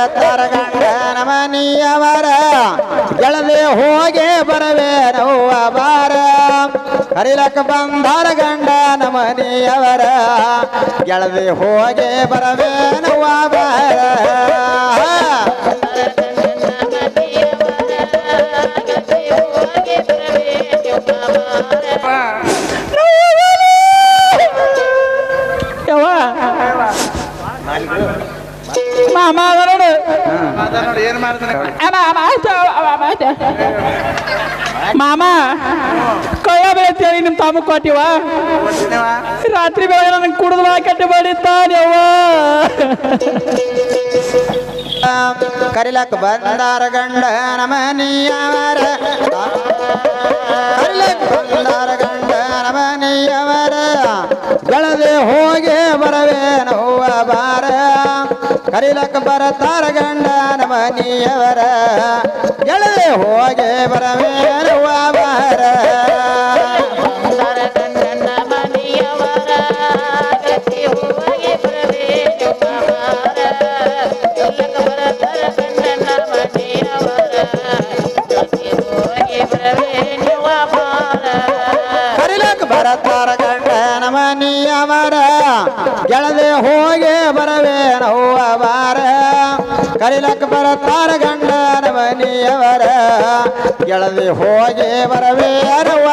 ಬರತಾರ ಗಂಡನ ಮನಿಯವರ ಗೆಳದೆ ಹೋಗಿ ಬರವೇ ನೋವ ಬಾರ. ಬಂದರ ಬಂದಾರ ಗಂಡ ಮನಿಯವರ ಗೆಳದೆ ಹೋಗಿ ಬರವೇ ನೋವ ನಿಮ್ ಕೊಟ್ಟಿವ? ರಾತ್ರಿ ಬೆಳಗ್ಗೆ ನನಗೆ ಕುಡಿದು ಕಟ್ಟಿ ಬಡಿತಾನೆವ್ವ ಕರಿಲಕ್ಕ ಬಂದಾರ ಗಂಡ ನಮನಿಯವರ. ಕರಿಲಕ್ಕ ಬಂದಾರ ಗಂಡ ನಮನಿಯವರ. ಗಳದೆ ಹೋಗಿ ಬರವೇ ನೋವ ಬಾರ. ಕರಿಲಕ್ಕ ಬರತಾರ ಗಂಡ ನಮನಿಯವರ. ಗೆಳದೆ ಹೋಗಿ ಬರವೇ ನೋವ ಬಾರ. ಬರತಾರ ಗಂಡನ ಮನಿಯವರ ಗೆಳದೆ ಹೋಗಿ ಬರವೇನೋ ಬಾರ ಕರಿಲಕ್ಕ ಬರತಾರ ಗಂಡನ ಮನಿಯವರ ಗೆಳದೆ ಹೋಗಿ ಬರವೇ ನೋವ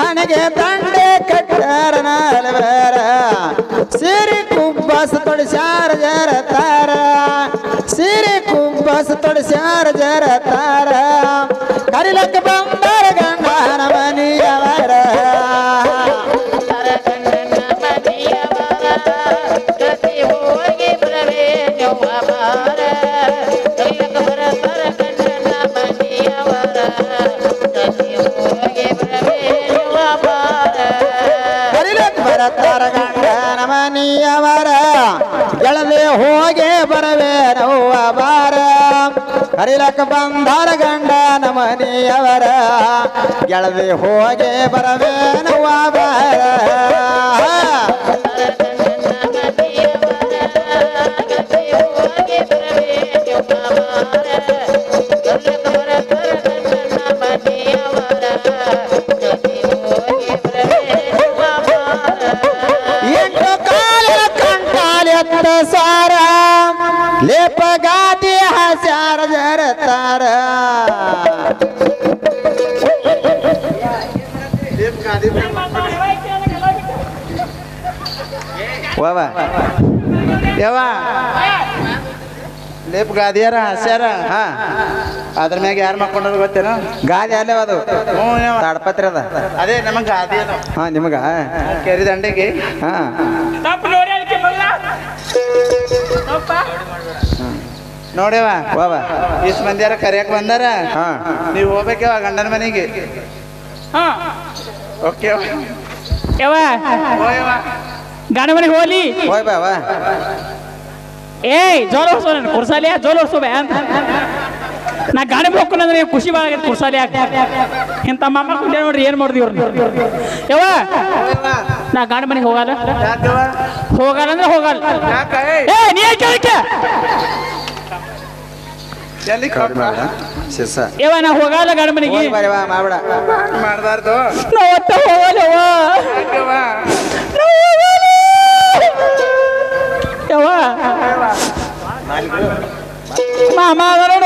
ಹಣಿಗೆ ದಂಡೆ ಕಟ್ಟಾರ ನಾಲ್ವರ. ಸಿರಿ ಕುಬ್ಬಸ ಜರ ತಾರ. ಸಿರಿ ಕುಬ್ಬಸ ಜರ ತಾರ. ಕರಿಲಕ್ಕ ಬಂದಾರ ಕರಿಲಕ್ ಬಂದಾರ ಗಂಡನ ಮನಿಯವರ ಗೆಳದೆ ಹೋಗಿ ಬರವೇ ನೋವ ಬಾರ ಎಂಟು ಕಾಲ ಕಂಟಾಲೆತ್ತ ಸಾರ ಲೇಪ ಗಾದಿ ಹಸ್ಯಾರ ಜರತಾರ. ಯವ್ವ. ಲೇಪ್ ಗಾದಿಯಾರ ಹಸ್ಯಾರ. ಹಾ. ಅದ್ರ ಮ್ಯಾಗ ಯಾರು ಮಕ್ಕೊಂಡ್ರ ಗೊತ್ತೇನು? ಗಾದಿ ಅಲ್ಲೇ ಅದು. ತಾಡ್ಪತ್ರಿ ಅದ. ಅದೇ ನಮಗ್ ಗಾದಿ ಅದು. ಹಾ ನಿಮಗ. ಕೆರಿ ದಂಡೆಗೆ. ಹಾ. ನೋಡ್ಯವ ವಾವ ಇಷ್ಟು ಮಂದಿಯಾರ ಕರಿಯಕ್ ಬಂದಾರ? ಹಾ. ನೀವು ಹೋಗ್ಬೇಕವ ಗಂಡನ ಮನೆಗೆ. ಹಾ. ಓಕೆ ಯವ್ವ. ಗಂಡ ಮನೆಗೆ ಹೋಗ್ಲಿ. ಹೋಯ್ ಬಾವ ಏಯ್ ಜೋಲ್ ಹೊರ್ಸೋ ನನ್ ಕುರ್ಸಾಲಿ ಜೋಲ್ ಹೊರ್ಸೋ ಬೇ ಅಂತ ನಾ ಗಾಡಿ ಹೋಗ್ಕೊಂಡ್ರೆ ನೀವು ಖುಷಿ ಭಾಳ ಆಗೈತೆ ಕುರ್ಸಾಲಿ ಇಂಥ ಮಾಮ ಕುಂಡೆ ನೋಡ್ರಿ ಏನ್ ಮಾಡಿದ್ವಿ ಯವ ಯವ್ವ. ನಾ ಗಾಡಿ ಮನೆಗೆ ಹೋಗಲ್ಲ. ಹೋಗಲ್ಲ ಅಂದ್ರೆ ಹೋಗಲ್ಲ. ಯಾಕ? ಏ ನೀ ಕೇಳಕ್ಕೆ? ಯವ್ವ ನಾ ಹೋಗಲ್ಲ ಗಾಡಿ ಮನೆಗೆ ಹೋಯ್ ಬಾರಿ ವಾ ಮಾಡ್ಬೇಡ. ಮಾಡಬಾರ್ದು. ನಾ ಒಟ್ಟ ಹೋಗಲ್ಲ ಮಾಮ ನೋಡು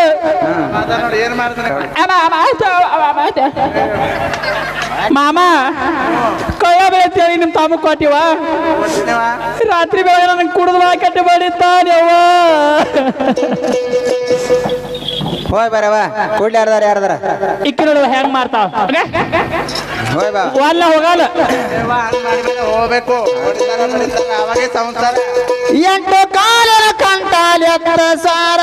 ಮಾಮ ಆಯ್ತು, ಆ ಮಾಮ ಆಯ್ತು. ಮಾಮ ಕೈಯ ಬೆಳೆತೇಳಿ ನಿಮ್ ತಾಮ ಕೊಟ್ಟಿವ? ರಾತ್ರಿ ಬೆಳಗ್ಗೆ ನನಗೆ ಕುಡಿದು ಕಟ್ಟಿ ಬಡಿತಾನೆವ್ವ ಹೋಯ್ ಬರವ ಕೂಡ್ಲಿ ಯಾರ್ದಾರ ಯಾರ್ದಾರ? ಇಕ್ಕಿ ನೋಡುವ ಹೆಂಗ್ ಮಾಡ್ತಾವ? ಹೋಯ್ ಬಾ. ಅಲ್ಲ ಹೋಗಲ್ಲ ಹೋಗ್ಬೇಕು. ಅವಾಗೆ ಸಂಸಾರ. ಎಂಟು ಕಾಲ ಕಂಟಾಲೆತ್ತ ಸಾರ.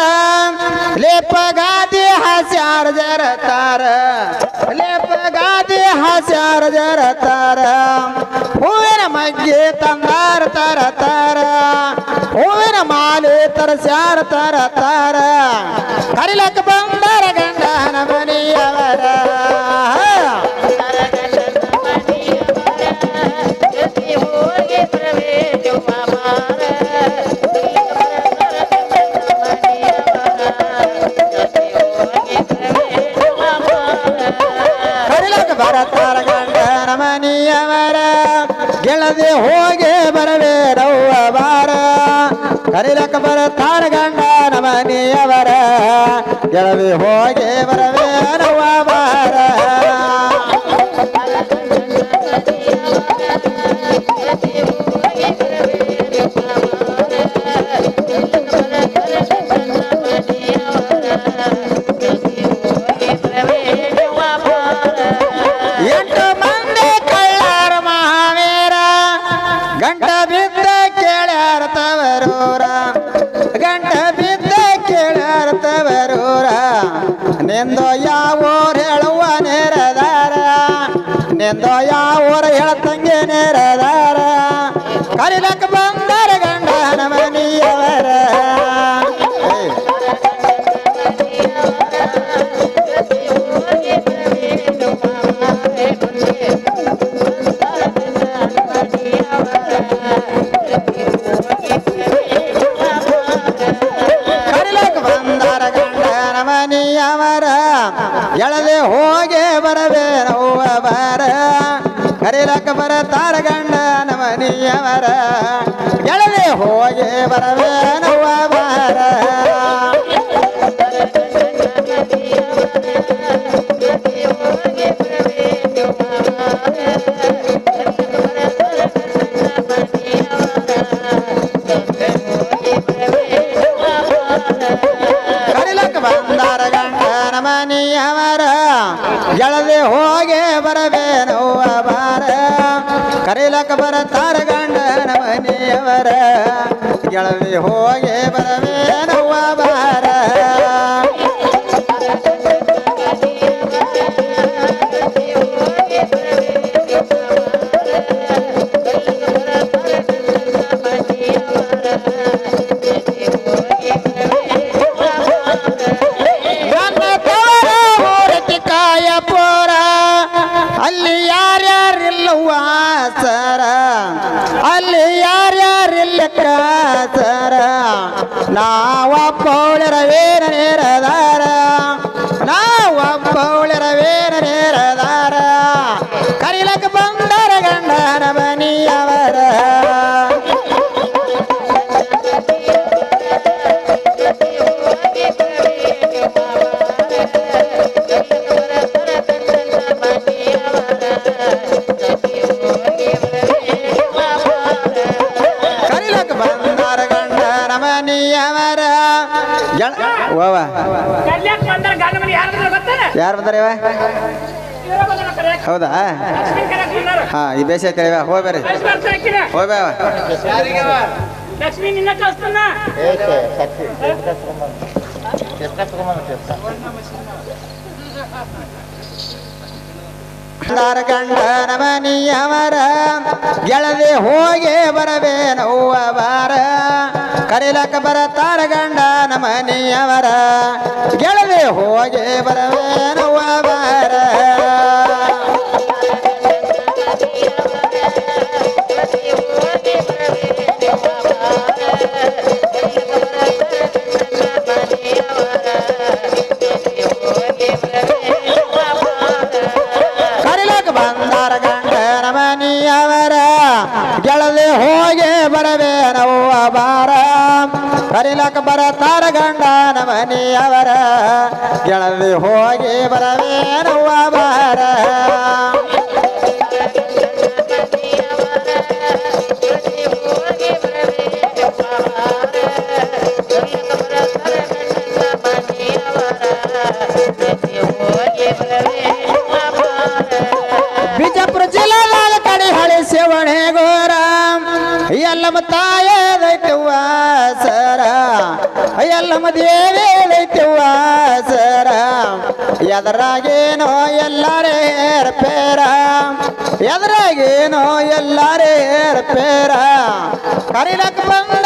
ಲೇಪ ಗಾದಿ ಹಸ್ಯಾರ ಜರತಾರ ಲೇಪ ಗಾದಿ ಸ್ಯಾರ ಜರ ತಾರ ಹೂವಿನ ಮಗ್ಗೆ ತಂದಾರ ತರ ತಾರ. ಹೂವಿನ ಮಾಲೆ ತರ ಸ್ಯಾರ ತರ, ತಾರ. ಕರಿಲಕ್ಕ ಬಂದರ ಗಂಡನ ಮನೆಯವರ. ಬರತಾರ ಗಂಡನ ಮನೆಯವರ. ಗೆಳದೆ ಹೋಗಿ ಕರಿಲಕ್ಕ ಬರತಾರ ಗಂಡನ ಮನೆಯವರ ಗೆಳವಿ ಹೋಗಿ ಬರವೇ ನಿಂದು ಯಾವೂರ ಹೇಳತಂಗೆ ನೇರದಾರ ಕರಿಲಕ್ಕ ಬರ ತಾರಗಂಡ ನಮನಿಯವರ. ಎಳದೆ ಹೋಗಿ ಬರಬೇ ನೋವ ಬಾರ. ಬಂದಾರ ಗಂಡ ನಮನಿಯವರ. ಎಳದೆ ಹೋಗಿ ಬರಬೇ ನೋವ ಬಾರ ಕರಿಲಕ್ಕ ಬರತಾರ ಗಂಡನ ಮನೆಯವರ ಎಳದೆ ಹೋಗಿ ಬರಬೇ ಸರ ನಾವ ಪೌಳರವೇನ ನೇರದಾರ ಬಂದ್ರೆ ಯಾರು ಬಂದ್ರೆ ಯಾರು ಬಂದಾರ ಇವ? ಇವ್ರೇ ಬಂದಾರ ಕರೆ. ಹೌದಾ? ಹಾ ಈ ಬೇಸ ಇವ. ಹೋಗಿ ಬರ್ರಿ. ಹೋಗಿ ಬಾ ಲಕ್ಷ್ಮೀ ನಿನ್ನ ಕಳಿಸ್ತಾನ? ಬಂದಾರ ಗಂಡನ ಮನೆಯವರ ಗೆಳದೆ ಹೋಗಿ ಬರಬೇನೋ ಅವರ ಬಾರ. ಕರಿಲಕ್ಕ ಬರತಾರ ತಾರಗಂಡ ನಮನಿಯವರ. ಗೆಳದೆ ಹೋಗಿ ಬರಬೇ ನೋವ ಬಾರ. ಕರಿಲಕ್ಕ ಬರತಾರ ಗಂಡನ ಮನೆಯವರ ಗೆಳದೆ ಹೋಗಿ ಬರಬೇ ನೋವ ಬಾರ ಬಿಜಾಪುರ ಜಿಲ್ಲಾದಾಗ ಕಡೆ ಹಳಿ ಸೇವಣೆ ಗೋರ ಎಲ್ಲಮ್ಮ ತಾಯ ಎಲ್ಲಮ್ಮ ದೇವಿ ಸರ ಎದರಾಗೇನೋ ಎಲ್ಲರೇ ಪೇರ ಎದರಾಗೇನೋ ಎಲ್ಲಾರೇ ಪೇರ ಕರಿಲಕ್ ಬಂದ